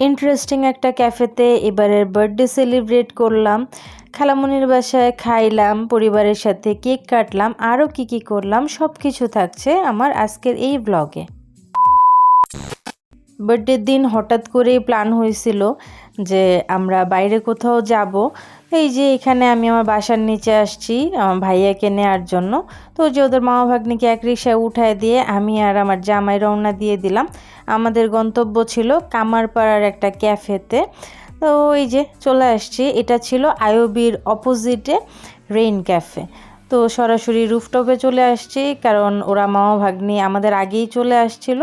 Interesting একটা ক্যাফেতে এবারের বার্থডে সেলিব্রেট করলাম। খালামনির বাসায় খাইলাম, পরিবারের সাথে কেক কাটলাম, আরও কি কি করলাম সব কিছু থাকছে আমার আজকের এই ব্লগে বার্থডের দিন হঠাৎ করেই প্ল্যান হয়েছিল। যে আমরা বাইরে কোথাও যাব, এই যে এখানে আমি আমার বাসার নিচে আসছি, আমার ভাইয়াকে নেওয়ার জন্য। তো যে ওদের মামা ভাগ্নিকে এক রিক্সায় উঠায় দিয়ে আমি আর আমার জামাই রওনা দিয়ে দিলাম। আমাদের গন্তব্য ছিল কামারপাড়ার একটা ক্যাফেতে। তো ওই যে চলে আসছি, এটা ছিল আইওবির অপোজিটে রেইন ক্যাফে তো সরাসরি রুফটপে চলে আসছি, কারণ ওরা মামা ভাগ্নি আমাদের আগেই চলে আসছিল।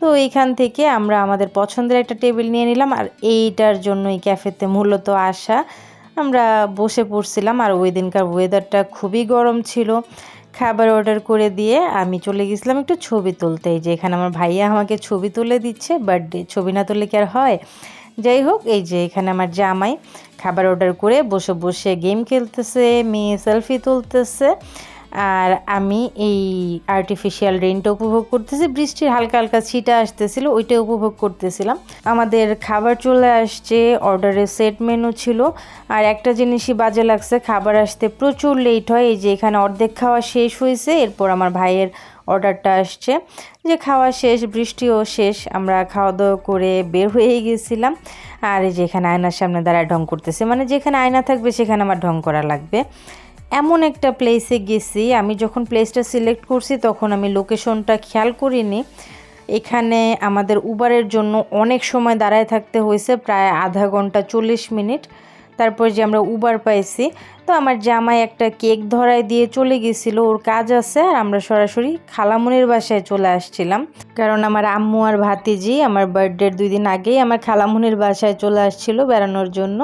তো এইখান থেকে আমরা আমাদের পছন্দের একটা টেবিল নিয়ে নিলাম, আর এইটার জন্য এই ক্যাফেতে মূলত আসা। আমরা বসে পড়ছিলাম, আর ওই দিনকার ওয়েদারটা খুবই গরম ছিল। খাবার অর্ডার করে দিয়ে আমি চলে গেছিলাম একটু ছবি তুলতে। এই যে এখানে আমার ভাইয়া আমাকে ছবি তুলে দিচ্ছে বার্থডে ছবি না তুললে কি আর হয়? যাই হোক, এই যে এখানে আমার জামাই খাবার অর্ডার করে বসে বসে গেম খেলতেছে, মেয়ে সেলফি তুলতেছে। আর আমি এই আর্টিফিশিয়াল রেনটা উপভোগ করতেছি, বৃষ্টির হালকা হালকা ছিটা আসতেছিল, ওইটা উপভোগ করতেছিলাম। আমাদের খাবার চলে আসছে অর্ডারের সেট মেনু ছিল। আর একটা জিনিসই বাজে লাগছে, খাবার আসতে প্রচুর লেট হয়, এই যে এখানে অর্ধেক খাওয়া শেষ হয়েছে, এরপর আমার ভাইয়ের অর্ডারটা আসছে। যে খাওয়া শেষ, বৃষ্টিও শেষ, আমরা খাওয়া দাওয়া করে বের হয়ে গেছিলাম। আর এই যে এখানে আয়নার সামনে দাঁড়ায় ঢং করতেছে মানে যেখানে আয়না থাকবে, সেখানে আমার ঢং করা লাগবে। এমন একটা প্লেসে গেছি, আমি যখন প্লেসটা সিলেক্ট করছি তখন আমি লোকেশনটা খেয়াল করিনি। এখানে আমাদের উবারের জন্য অনেক সময় দাঁড়ায় থাকতে হয়েছে, প্রায় আধা ঘণ্টা চল্লিশ মিনিট। তারপর যে আমরা উবার পাইছি, তো আমার জামাই একটা কেক ধরায় দিয়ে চলে গেছিল, ওর কাজ আছে, আর আমরা সরাসরি খালামুনির বাসায় চলে আসছিলাম। কারণ আমার আম্মু আর ভাতিজি আমার বার্থডের দুই দিন আগেই আমার খালামুনির বাসায় চলে আসছিল বেড়ানোর জন্য।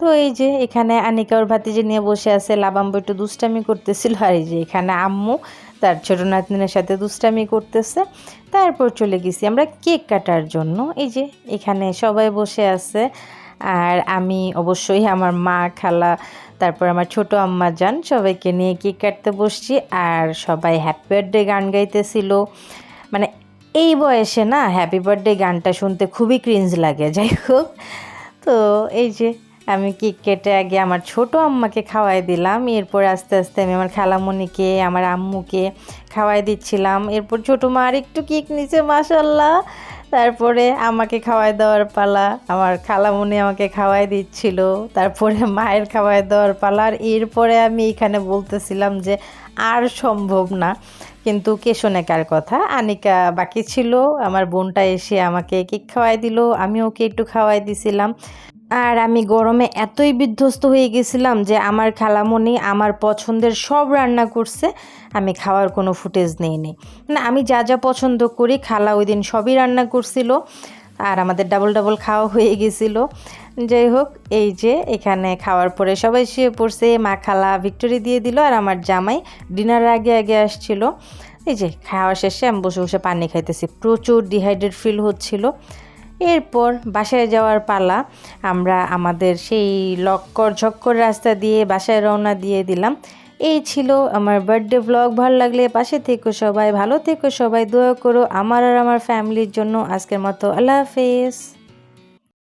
তো এই যে এখানে আনিকা ওর ভাতিজি নিয়ে বসে আছে, লাবাম্ব একটু দুষ্টামি করতেছিল, আর এই যে এখানে আম্মু তার ছোটো নাতনির সাথে দুষ্টামি করতেছে। তারপর চলে গেছি আমরা কেক কাটার জন্য। এই যে এখানে সবাই বসে আছে আর আমি অবশ্যই আমার মা, খালা, তারপর আমার ছোট আম্মা যান সবাইকে নিয়ে কেক কাটতে বসছি আর সবাই হ্যাপি বার্থডে গান গাইতেছিল। মানে এই বয়সে না হ্যাপি বার্থডে গানটা শুনতে খুবই ক্রিঞ্জ লাগে, যাই হোক। তো এই যে আমি কেক কেটে আগে আমার ছোট আম্মাকে খাওয়াই দিলাম, এরপর আস্তে আস্তে আমি আমার খালামণিকে আমার আম্মুকে খাওয়াই দিচ্ছিলাম। এরপর ছোটো মা আর একটু কেক নিচে মাসাল্লাহ তারপরে আমাকে খাওয়াই দেওয়ার পালা, আমার খালামুনি আমাকে খাওয়াই দিচ্ছিল, তারপরে মায়ের খাওয়াই দেওয়ার পালা, আর এরপরে আমি এখানে বলতেছিলাম যে আর সম্ভব না। কিন্তু কে শোনে কার কথা? আনিকা বাকি ছিল, আমার বোনটা এসে আমাকে কেক খাওয়াই দিল আমি ওকে একটু খাওয়াই দিছিলাম। আর আমি গরমে এতই বিধ্বস্ত হয়ে গেছিলাম যে আমার খালামণি আমার পছন্দের সব রান্না করছে, আমি খাওয়ার কোনো ফুটেজ নেই নেই। না, আমি যা যা পছন্দ করি, খালা ওই দিন সবই রান্না করছিল আর আমাদের ডাবল ডাবল খাওয়া হয়ে গেছিল। যাই হোক, এই যে এখানে খাওয়ার পরে সবাই শুয়ে পড়ছে, মা খালা ভিক্টোরি দিয়ে দিল আর আমার জামাই ডিনার আগে আগে আসছিল। এই যে খাওয়া শেষে আমি বসে বসে পানি খাইতেছি, প্রচুর ডিহাইড্রেট ফিল হচ্ছিল। এরপর বাসায় যাওয়ার পালা আমরা আমাদের সেই লক্কর ঝক্কর রাস্তা দিয়ে বাসায় রওনা দিয়ে দিলাম। এই ছিল আমার বার্থডে ব্লগ ভালো লাগলে পাশে থেকো সবাই, ভালো থেকো সবাই, দোয়া করো আমার আর আমার ফ্যামিলির জন্য। আজকের মতো আল্লাহ হাফেজ।